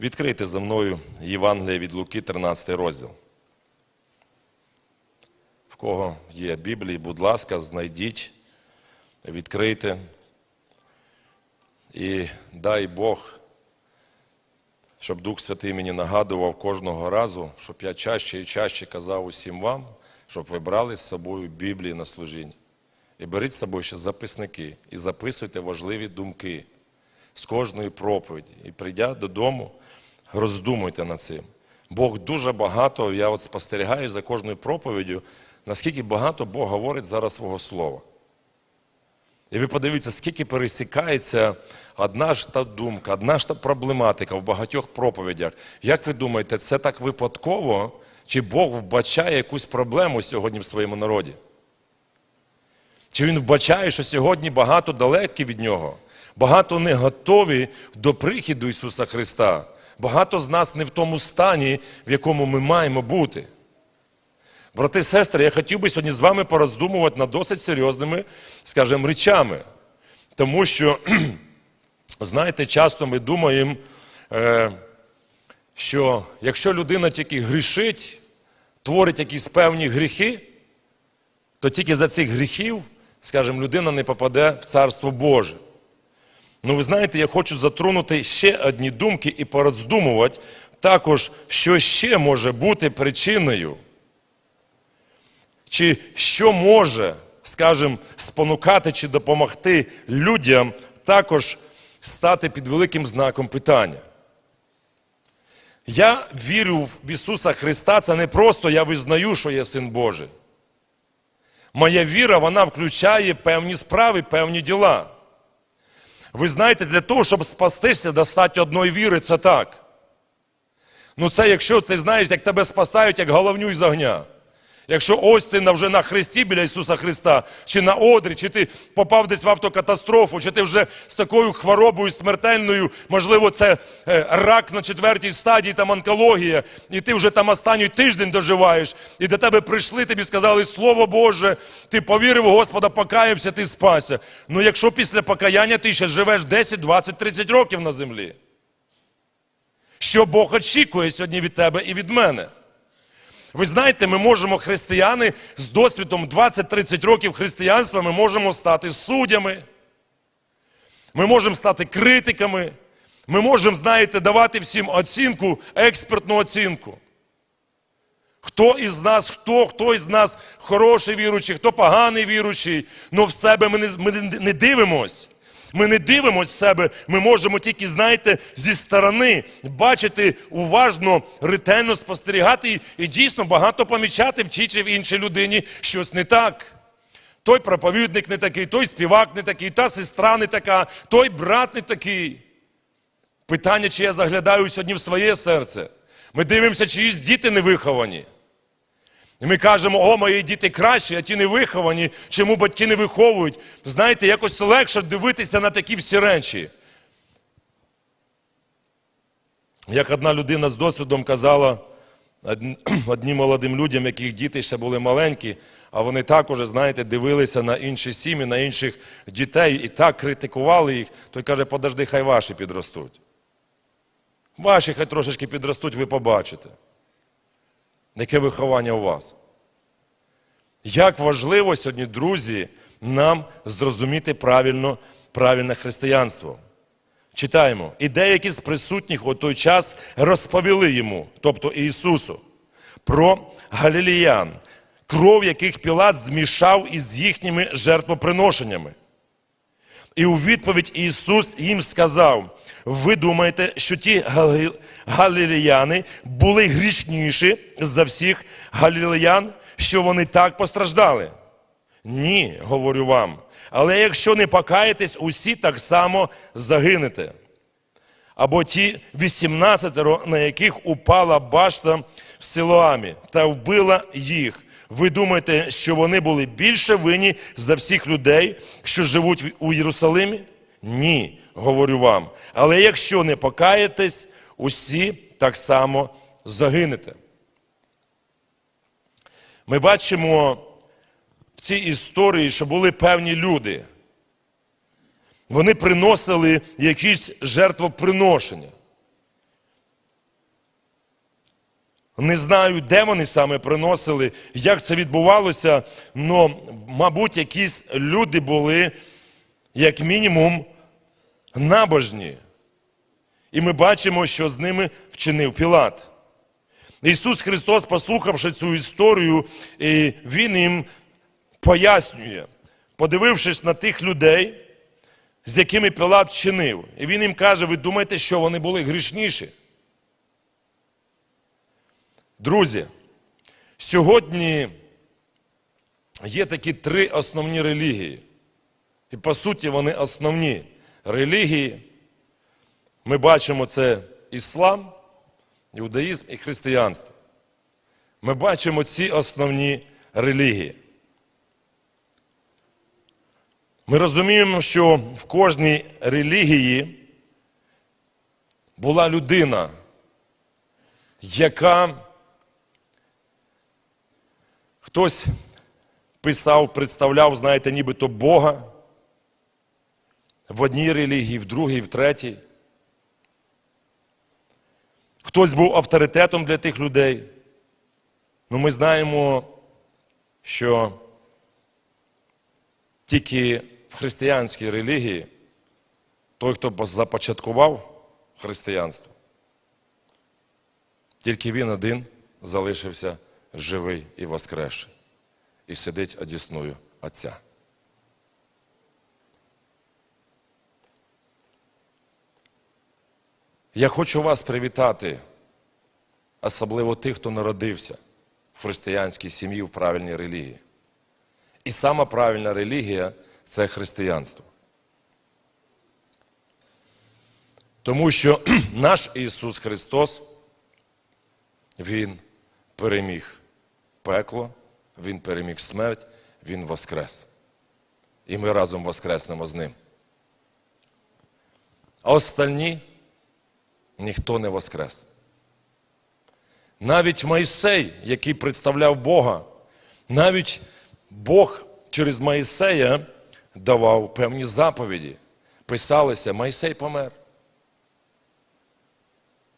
Відкрийте за мною Євангеліє від Луки, 13 розділ. В кого є Біблії, будь ласка, знайдіть, відкрийте. І дай Бог, щоб Дух Святий мені нагадував кожного разу, щоб я чаще і чаще казав усім вам, щоб ви брали з собою Біблії на служіння. І беріть з собою ще записники і записуйте важливі думки з кожної проповіді. І прийдя додому, роздумуйте над цим. Бог дуже багато, я от спостерігаю за кожною проповіддю, наскільки багато Бог говорить зараз свого слова. І ви подивіться, скільки пересікається одна ж та думка, одна ж та проблематика в багатьох проповідях. Як ви думаєте, це так випадково, чи Бог вбачає якусь проблему сьогодні в своєму народі? Чи він вбачає, що сьогодні багато далекі від нього, багато не готові до прихіду Ісуса Христа. Багато з нас не в тому стані, в якому ми маємо бути. Брати і сестри, я хотів би сьогодні з вами пороздумувати над досить серйозними, скажімо, речами. Тому що, знаєте, часто ми думаємо, е, що якщо людина тільки грішить, творить якісь певні гріхи, то тільки за цих гріхів, скажімо, людина не попаде в Царство Боже. Ну, ви знаєте, я хочу затронути ще одні думки і пороздумувати також, що ще може бути причиною. Чи що може, скажімо, спонукати чи допомогти людям також стати під великим знаком питання. Я вірю в Ісуса Христа, це не просто я визнаю, що я син Божий. Моя віра, вона включає певні справи, певні діла. Ви знаєте, для того, щоб спастися, достатньо одної віри, це так. Ну, це якщо ти знаєш, як тебе спасають, як головню із огня. Якщо ось ти вже на хресті біля Ісуса Христа, чи на одрі, чи ти попав десь в автокатастрофу, чи ти вже з такою хворобою смертельною, можливо, це е, рак на четвертій стадії, там онкологія, і ти вже там останній тиждень доживаєш, і до тебе прийшли, тобі сказали Слово Боже, ти повірив у Господа, покаявся, ти спася. Ну якщо після покаяння ти ще живеш 10, 20, 30 років на землі, що Бог очікує сьогодні від тебе і від мене? Ви знаєте, ми можемо християни з досвідом 20-30 років християнства, ми можемо стати суддями, ми можемо стати критиками, ми можемо, знаєте, давати всім оцінку, експертну оцінку. Хто із нас, хто, хто із нас хороший віруючий, хто поганий віруючий, але в себе ми не, ми не дивимось. Ми не дивимось в себе, ми можемо тільки, знаєте, зі сторони бачити уважно, ретельно спостерігати і дійсно багато помічати в тій чи в іншій людині щось не так. Той проповідник не такий, той співак не такий, та сестра не така, той брат не такий. Питання, чи я заглядаю сьогодні в своє серце. Ми дивимося, чиїсь діти не виховані. І ми кажемо, о, мої діти кращі, а ті не виховані, чому батьки не виховують. Знаєте, якось легше дивитися на такі всі речі. Як одна людина з досвідом казала одн- одним молодим людям, яких діти ще були маленькі, а вони також, знаєте, дивилися на інші сім'ї, на інших дітей і так критикували їх, той каже, подожди, хай ваші підростуть. Ваші хай трошечки підростуть, ви побачите. Яке виховання у вас? Як важливо сьогодні, друзі, нам зрозуміти правильно, правильне християнство. Читаємо. І деякі з присутніх у той час розповіли йому, тобто Ісусу, про галіліян, кров яких Пілат змішав із їхніми жертвоприношеннями. І у відповідь Ісус їм сказав: ви думаєте, що ті галілеяни були грішніші за всіх галілеян, що вони так постраждали? Ні, говорю вам. Але якщо не покаєтесь, усі так само загинете. Або ті 18, на яких упала башта в Силоамі та вбила їх. Ви думаєте, що вони були більше винні за всіх людей, що живуть у Єрусалимі? Ні, говорю вам. Але якщо не покаєтесь, усі так само загинете. Ми бачимо в цій історії, що були певні люди. Вони приносили якісь жертвоприношення. Не знаю, де вони саме приносили, як це відбувалося, але, мабуть, якісь люди були, як мінімум, набожні. І ми бачимо, що з ними вчинив Пілат. Ісус Христос, послухавши цю історію, і Він їм пояснює, подивившись на тих людей, з якими Пілат чинив. І він їм каже: ви думаєте, що вони були грішніші? Друзі, сьогодні є такі три основні релігії. І по суті, вони основні релігії. Ми бачимо це іслам, іудаїзм і християнство. Ми бачимо ці основні релігії. Ми розуміємо, що в кожній релігії була людина, яка хтось писав, представляв, знаєте, нібито Бога в одній релігії, в другій, в третій. Хтось був авторитетом для тих людей. Ну, ми знаємо, що тільки в християнській релігії той, хто започаткував християнство, тільки він один залишився живий і воскресший, і сидить одісною Отця. Я хочу вас привітати, особливо тих, хто народився в християнській сім'ї, в правильній релігії. І сама правильна релігія це християнство. Тому що наш Ісус Христос, Він переміг пекло, Він переміг смерть, Він воскрес. І ми разом воскреснемо з Ним. А остальні ніхто не воскрес. Навіть Майсей, який представляв Бога, навіть Бог через Моїсея давав певні заповіді. Писалося, Майсей помер.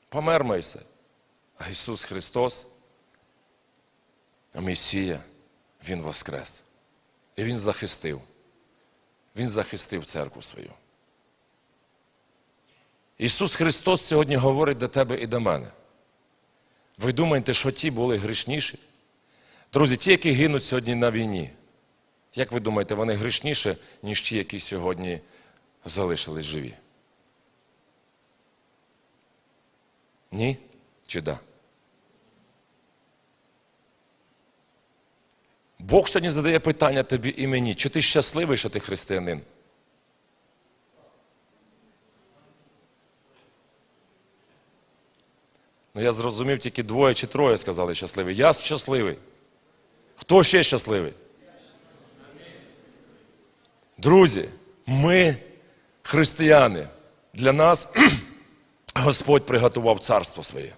Помер Майсей. А Ісус Христос, Месія, Він воскрес. І Він захистив. Він захистив церкву свою. Ісус Христос сьогодні говорить до тебе і до мене. Ви думаєте, що ті були грішніші? Друзі, ті, які гинуть сьогодні на війні, як ви думаєте, вони грішніші, ніж ті, які сьогодні залишились живі? Ні? Чи да? Бог сьогодні задає питання тобі і мені, чи ти щасливий, що ти християнин? Ну, я зрозумів, тільки двоє чи троє сказали щасливий. Я щасливий. Хто ще щасливий? Друзі, ми християни. Для нас Господь приготував царство своє.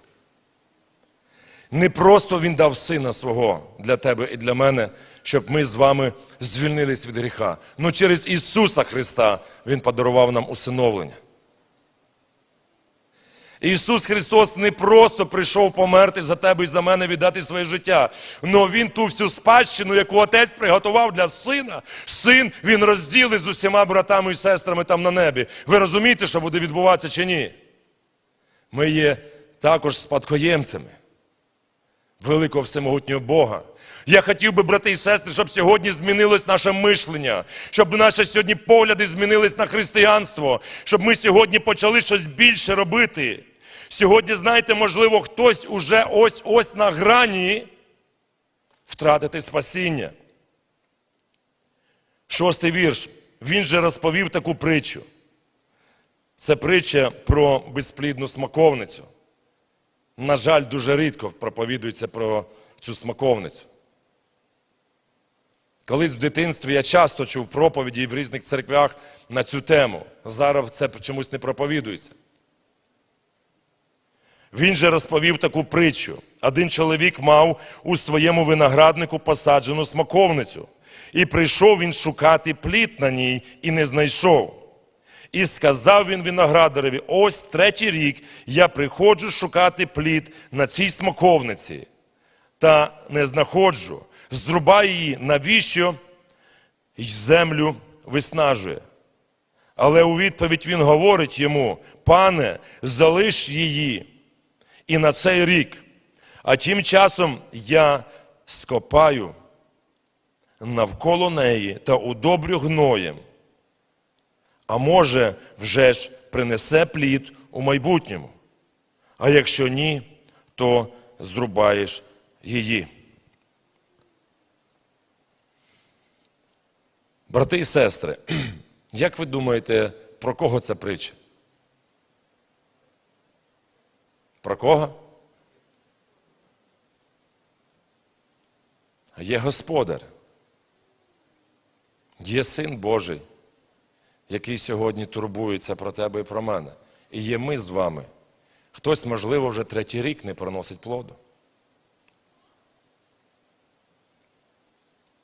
Не просто Він дав сина свого для тебе і для мене, щоб ми з вами звільнились від гріха. Ну через Ісуса Христа Він подарував нам усиновлення. Ісус Христос не просто прийшов померти за тебе і за мене віддати своє життя. Но Він ту всю спадщину, яку Отець приготував для сина, син Він розділить з усіма братами і сестрами там на небі. Ви розумієте, що буде відбуватися чи ні? Ми є також спадкоємцями великого всемогутнього Бога. Я хотів би, брати і сестри, щоб сьогодні змінилось наше мишлення, щоб наші сьогодні погляди змінились на християнство, щоб ми сьогодні почали щось більше робити. Сьогодні, знаєте, можливо, хтось уже ось-ось на грані втратити спасіння. Шостий вірш. Він же розповів таку притчу. Це притча про безплідну смаковницю. На жаль, дуже рідко проповідується про цю смаковницю. Колись в дитинстві я часто чув проповіді в різних церквях на цю тему. Зараз це чомусь не проповідується. Він же розповів таку притчу. Один чоловік мав у своєму винограднику посаджену смаковницю, і прийшов він шукати плід на ній і не знайшов. І сказав він виноградареві: ось третій рік я приходжу шукати плід на цій смоковниці, та не знаходжу. Зрубай її, навіщо й землю виснажує. Але у відповідь він говорить йому: пане, залиш її і на цей рік. А тим часом я скопаю навколо неї та удобрю гноєм. А може, вже ж принесе плід у майбутньому. А якщо ні, то зрубаєш її. Брати і сестри, як ви думаєте, про кого ця притча? Про кого? Є Господар, є Син Божий, який сьогодні турбується про тебе і про мене. І є ми з вами. Хтось, можливо, вже третій рік не приносить плоду.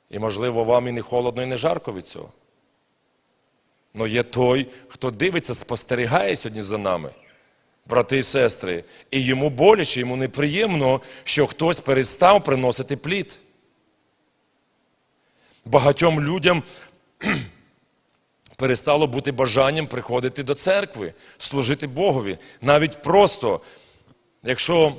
І, можливо, вам і не холодно, і не жарко від цього. Но є той, хто дивиться, спостерігає сьогодні за нами, брати і сестри, і йому боляче, йому неприємно, що хтось перестав приносити плід. Багатьом людям перестало бути бажанням приходити до церкви, служити Богові. Навіть просто, якщо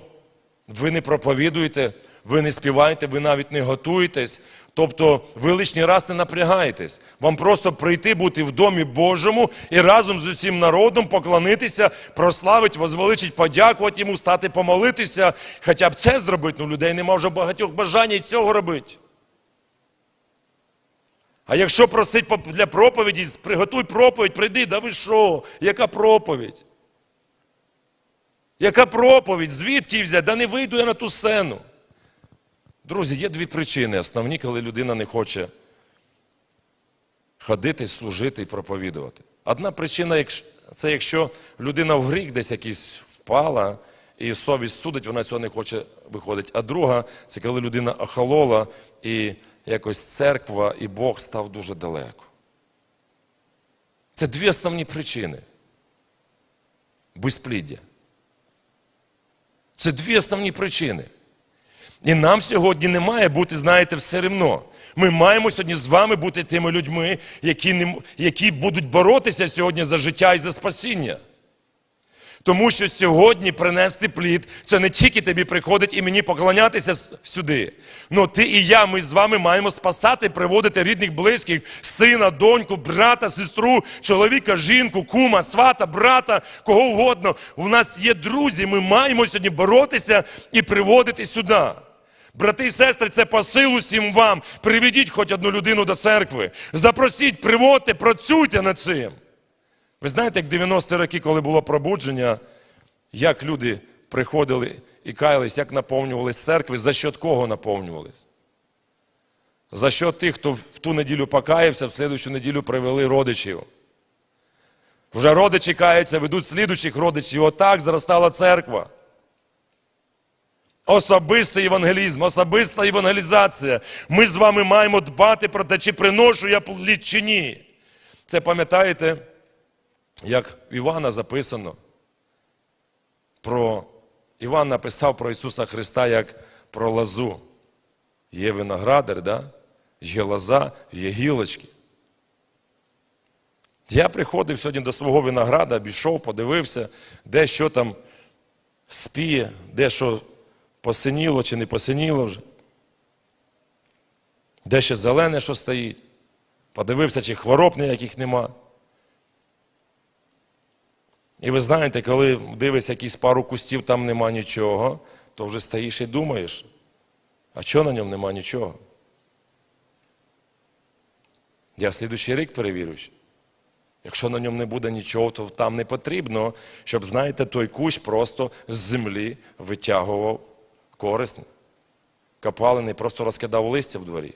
ви не проповідуєте, ви не співаєте, ви навіть не готуєтесь, тобто ви лишній раз не напрягаєтесь. Вам просто прийти, бути в домі Божому і разом з усім народом поклонитися, прославити, возвеличить, подякувати йому, стати помолитися. Хоча б це зробити, ну людей нема вже багатьох бажань і цього робити. А якщо просить для проповіді, приготуй проповідь, прийди, да ви що? Яка проповідь? Яка проповідь? Звідки її взяти? Да не вийду я на ту сцену. Друзі, є дві причини основні, коли людина не хоче ходити, служити і проповідувати. Одна причина це якщо людина в гріх десь якийсь впала, і совість судить, вона цього не хоче виходити. А друга це коли людина охолола і якось церква і Бог став дуже далеко. Це дві основні причини. Безпліддя. Це дві основні причини. І нам сьогодні не має бути, знаєте, все рівно. Ми маємо сьогодні з вами бути тими людьми, які, не, які будуть боротися сьогодні за життя і за спасіння. Тому що сьогодні принести плід це не тільки тобі приходить і мені поклонятися сюди. Ну ти і я, ми з вами маємо спасати, приводити рідних, близьких, сина, доньку, брата, сестру, чоловіка, жінку, кума, свата, брата, кого угодно. У нас є друзі, ми маємо сьогодні боротися і приводити сюди. Брати і сестри, це посил усім вам. Приведіть хоч одну людину до церкви. Запросіть, приводьте, працюйте над цим. Ви знаєте, як 90-ті роки, коли було пробудження, як люди приходили і каялись, як наповнювались церкви, за що кого наповнювались? За що тих, хто в ту неділю покаявся, в слідущу неділю привели родичів. Вже родичі каються, ведуть слідучих родичів. Отак зростала церква. Особистий евангелізм, особиста евангелізація. Ми з вами маємо дбати про те, чи приношу я плід, чи ні. Це пам'ятаєте? Як в Івана записано, про Іван написав про Ісуса Христа як про лозу. Є виноградар, да? є лоза, є гілочки. Я приходив сьогодні до свого винограда, обійшов, подивився, де що там спіє, де що посиніло чи не посиніло вже, де ще зелене, що стоїть. Подивився, чи хвороб ніяких нема. І ви знаєте, коли дивишся якісь пару кустів, там нема нічого, то вже стоїш і думаєш, а чого на ньому нема нічого? Я слідущий рік перевірю. Якщо на ньому не буде нічого, то там не потрібно, щоб, знаєте, той кущ просто з землі витягував корисне. Копали, просто розкидав листя в дворі.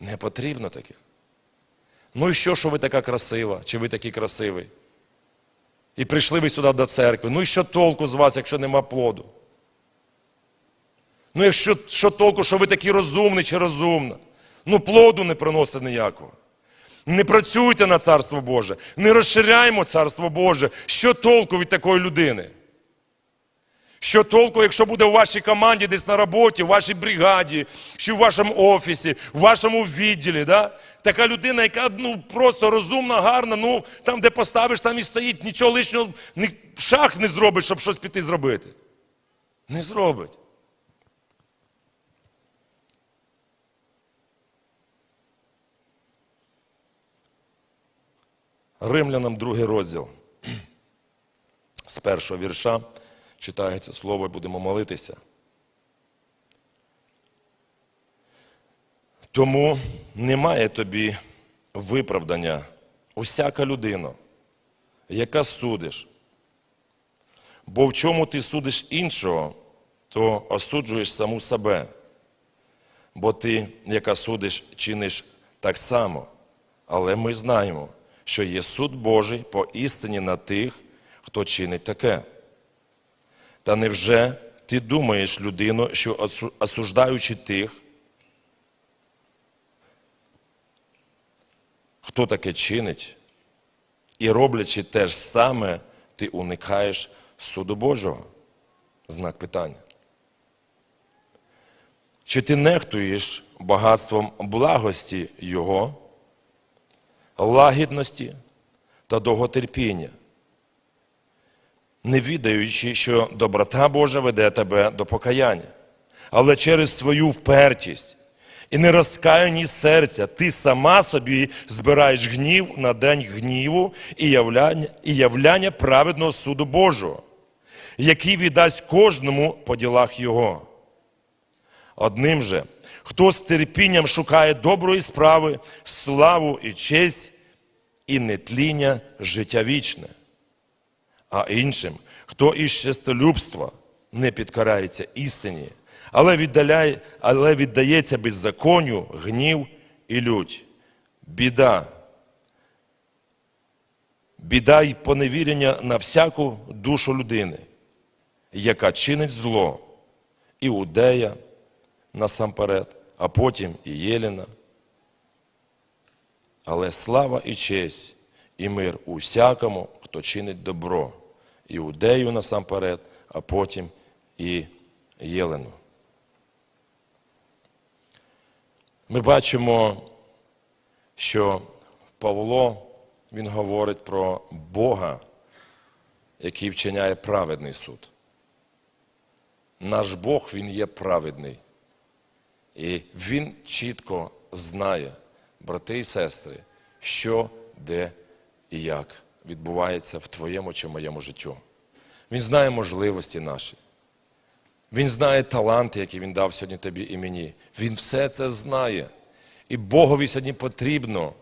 Не потрібно таке. Ну і що, що ви така красива, чи ви такий красивий? І прийшли ви сюди до церкви. Ну і що толку з вас, якщо нема плоду? Ну, якщо що толку, що ви такі розумні чи розумна? Ну, плоду не приносите ніякого. Не працюйте на Царство Боже, не розширяємо Царство Боже. Що толку від такої людини? Що толку, якщо буде у вашій команді, десь на роботі, в вашій бригаді, чи в вашому офісі, в вашому відділі, да? така людина, яка ну, просто розумна, гарна, ну там, де поставиш, там і стоїть, нічого лишнього, ні, шаг не зробить, щоб щось піти зробити. Не зробить. Римлянам другий розділ. З першого вірша читається слово і будемо молитися. Тому немає тобі виправдання усяка людина, яка судиш. Бо в чому ти судиш іншого, то осуджуєш саму себе. Бо ти, яка судиш, чиниш так само. Але ми знаємо, що є суд Божий по істині на тих, хто чинить таке. Та невже ти думаєш, людино, що осуждаючи тих, хто таке чинить, і роблячи те ж саме, ти уникаєш суду Божого? Знак питання. Чи ти нехтуєш багатством благості Його, лагідності та довготерпіння, не відаючи, що доброта Божа веде тебе до покаяння, але через свою впертість і нерозкаяність серця ти сама собі збираєш гнів на день гніву і являння, і являння праведного суду Божого, який віддасть кожному по ділах Його. Одним же, хто з терпінням шукає доброї справи, славу і честь, і нетління життя вічне. А іншим, хто із честолюбства не підкарається істині, але, віддаляє, але віддається беззаконню, гнів і лють. Біда. Біда й поневірення на всяку душу людини, яка чинить зло, іудея насамперед, а потім і Єліна. Але слава і честь, і мир усякому, хто чинить добро, іудею насамперед, а потім і Єлену. Ми бачимо, що Павло він говорить про Бога, який вчиняє праведний суд. Наш Бог він є праведний. І він чітко знає, брати і сестри, що, де і як відбувається в твоєму чи моєму життю. Він знає можливості наші. Він знає таланти, які він дав сьогодні тобі і мені. Він все це знає. І Богові сьогодні потрібно,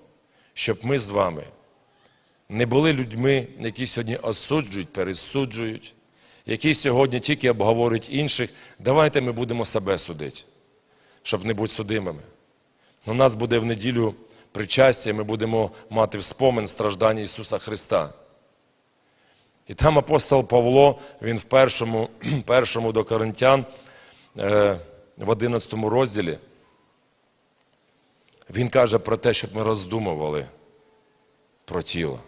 щоб ми з вами не були людьми, які сьогодні осуджують, пересуджують, які сьогодні тільки обговорюють інших. Давайте ми будемо себе судити щоб не бути судимими. У нас буде в неділю причастя, ми будемо мати вспомин страждання Ісуса Христа. І там апостол Павло, він в першому, першому до Коринтян, е, в 11 розділі, він каже про те, щоб ми роздумували про тіло.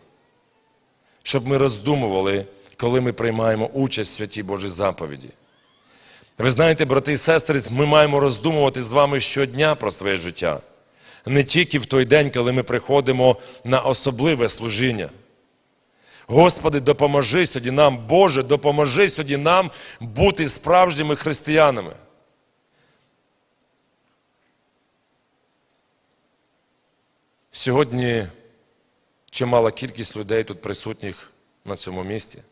Щоб ми роздумували, коли ми приймаємо участь в святій Божій заповіді. Ви знаєте, брати і сестри, ми маємо роздумувати з вами щодня про своє життя. Не тільки в той день, коли ми приходимо на особливе служіння. Господи, допоможи сьогодні нам, Боже, допоможи сьогодні нам бути справжніми християнами. Сьогодні чимала кількість людей тут присутніх на цьому місці.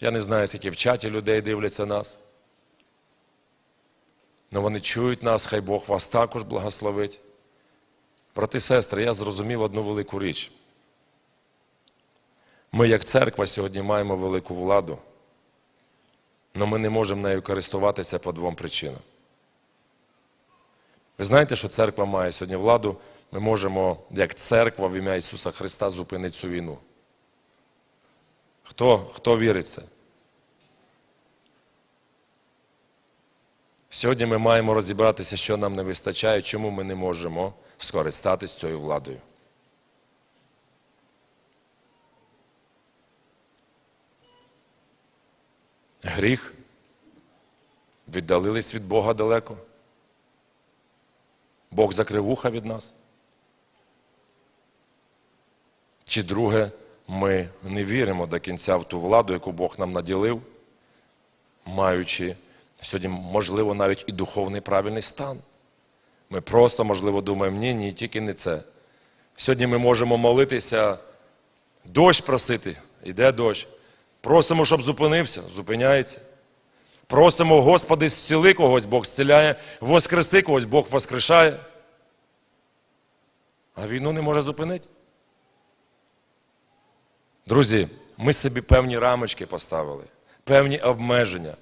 Я не знаю, скільки в чаті людей дивляться нас. Але вони чують нас, хай Бог вас також благословить. Брати і сестри, я зрозумів одну велику річ. Ми, як церква, сьогодні маємо велику владу, але ми не можемо нею користуватися по двом причинам. Ви знаєте, що церква має сьогодні владу, ми можемо, як церква в ім'я Ісуса Христа, зупинити цю війну. Хто, хто вірить в це? Сьогодні ми маємо розібратися, що нам не вистачає, чому ми не можемо скористатися цією владою. Гріх. Віддалились від Бога далеко. Бог закрив вуха від нас. Чи друге, ми не віримо до кінця в ту владу, яку Бог нам наділив, маючи сьогодні, можливо, навіть і духовний правильний стан. Ми просто, можливо, думаємо, ні, ні, тільки не це. Сьогодні ми можемо молитися, дощ просити, йде дощ. Просимо, щоб зупинився, зупиняється. Просимо, Господи, зціли когось, Бог зціляє, воскреси когось, Бог воскрешає. А війну не може зупинити. Друзі, ми собі певні рамочки поставили, певні обмеження.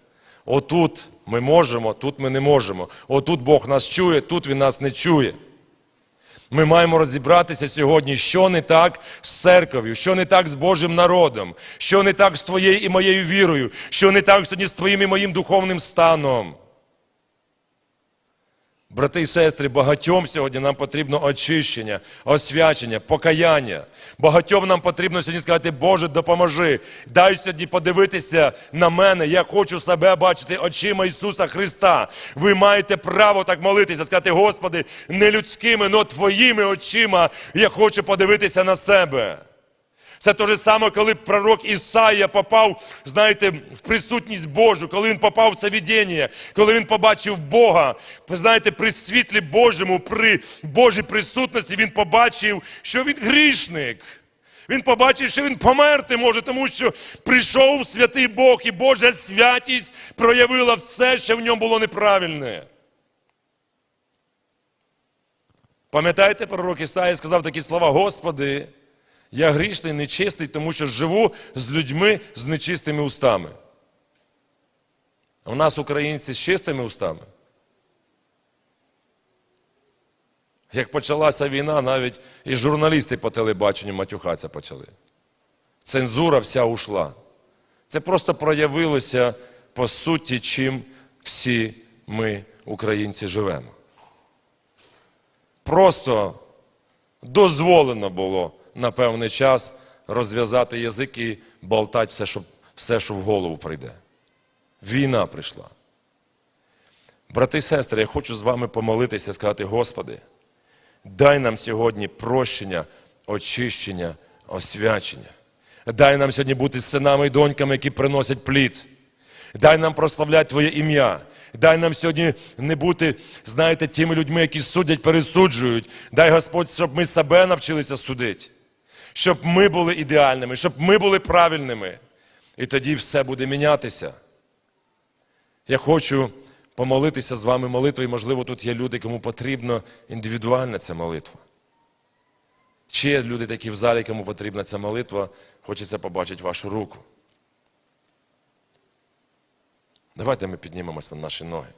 Отут ми можемо, тут ми не можемо. Отут Бог нас чує, тут Він нас не чує. Ми маємо розібратися сьогодні, що не так з церков'ю, що не так з Божим народом, що не так з твоєю і моєю вірою, що не так сьогодні з твоїм і моїм духовним станом. Брати і сестри, багатьом сьогодні нам потрібно очищення, освячення, покаяння. Багатьом нам потрібно сьогодні сказати, Боже, допоможи. Дай сьогодні подивитися на мене. Я хочу себе бачити очима Ісуса Христа. Ви маєте право так молитися, сказати, Господи, не людськими, але Твоїми очима я хочу подивитися на себе. Це те ж саме, коли пророк Ісаїя попав, знаєте, в присутність Божу, коли він попав в це видіння, коли він побачив Бога, знаєте, при світлі Божому, при Божій присутності, він побачив, що він грішник. Він побачив, що він померти може, тому що прийшов святий Бог, і Божа святість проявила все, що в ньому було неправильне. Пам'ятаєте, пророк Ісаїя сказав такі слова: Господи, я грішний, нечистий, тому що живу з людьми з нечистими устами. А у нас українці з чистими устами. Як почалася війна, навіть і журналісти по телебаченню матюхатися почали. Цензура вся ушла. Це просто проявилося по суті, чим всі ми, українці, живемо. Просто дозволено було на певний час розв'язати язик і болтати все, що, все, що в голову прийде. Війна прийшла. Брати і сестри, я хочу з вами помолитися і сказати, Господи, дай нам сьогодні прощення, очищення, освячення. Дай нам сьогодні бути синами і доньками, які приносять плід. Дай нам прославляти Твоє ім'я. Дай нам сьогодні не бути, знаєте, тими людьми, які судять, пересуджують. Дай Господь, щоб ми себе навчилися судити, щоб ми були ідеальними, щоб ми були правильними. І тоді все буде мінятися. Я хочу помолитися з вами молитвою, можливо, тут є люди, кому потрібна індивідуальна ця молитва. Чи є люди такі в залі, кому потрібна ця молитва, хочеться побачити вашу руку. Давайте ми піднімемося на наші ноги.